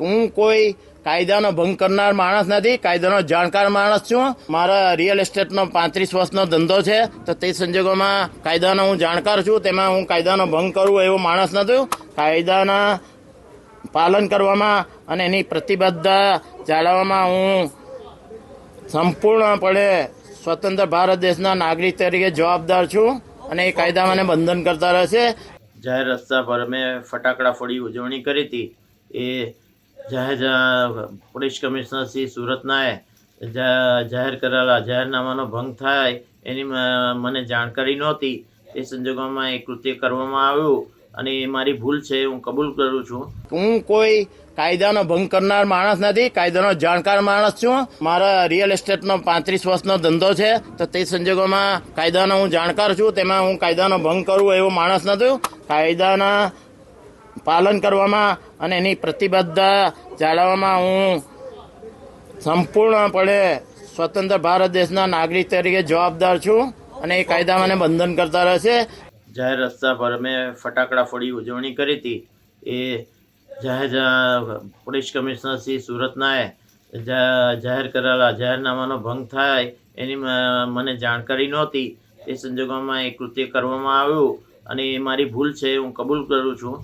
હું કોઈ કાયદાનો ભંગ કરનાર માણસ નથી, કાયદાનો જાણકાર માણસ છું. મારા રિયલ એસ્ટેટનો પાંત્રીસ વર્ષનો ધંધો છે, તો તે સંજોગોમાં કાયદાનો હું જાણકાર છું, તેમાં હું કાયદાનો ભંગ કરું એવો માણસ નથી. કાયદાના પાલન કરવામાં અને એની પ્રતિબદ્ધતા જાળવવામાં હું સંપૂર્ણપણે સ્વતંત્ર ભારત દેશના નાગરિક તરીકે જવાબદાર છું અને એ કાયદા મને બંધન કરતા રહેશે જાહેર રસ્તા પર મેં ફટાકડા ફોડી ઉજવણી કરી હતી. એ જાહેર પોલીસ કમિશનર શ્રી સુરતનાએ જાહેર કરેલા જાહેરનામાનો ભંગ થાય એની મને જાણકારી નહોતી. એ સંજોગોમાં એ કૃત્ય કરવામાં આવ્યું અને એ મારી ભૂલ છે હું કબૂલ કરું છું. હું કોઈ કાયદાનો ભંગ કરનાર માણસ નથી, કાયદાનો જાણકાર માણસ છું. મારા રિયલ એસ્ટેટનો પાંત્રીસ વર્ષનો ધંધો છે, તો તે સંજોગોમાં કાયદાનો હું જાણકાર છું, તેમાં હું કાયદાનો ભંગ કરું એવો માણસ નથી. કાયદાના પાલન કરવામાં અને એની પ્રતિબદ્ધતા જાળવવામાં હું સંપૂર્ણપણે સ્વતંત્ર ભારત દેશના નાગરિક તરીકે જવાબદાર છું અને એ કાયદા મને બંધન કરતા રહેશે. જાહેર રસ્તા પર મેં ફટાકડા ફોડી ઉજવણી કરી હતી. એ જાહેર, પોલીસ કમિશનર શ્રી સુરતનાએ જાહેર કરેલા જાહેરનામાનો ભંગ થાય એની મને જાણકારી નહોતી. એ સંજોગોમાં એ કૃત્ય કરવામાં આવ્યું અને એ મારી ભૂલ છે હું કબૂલ કરું છું.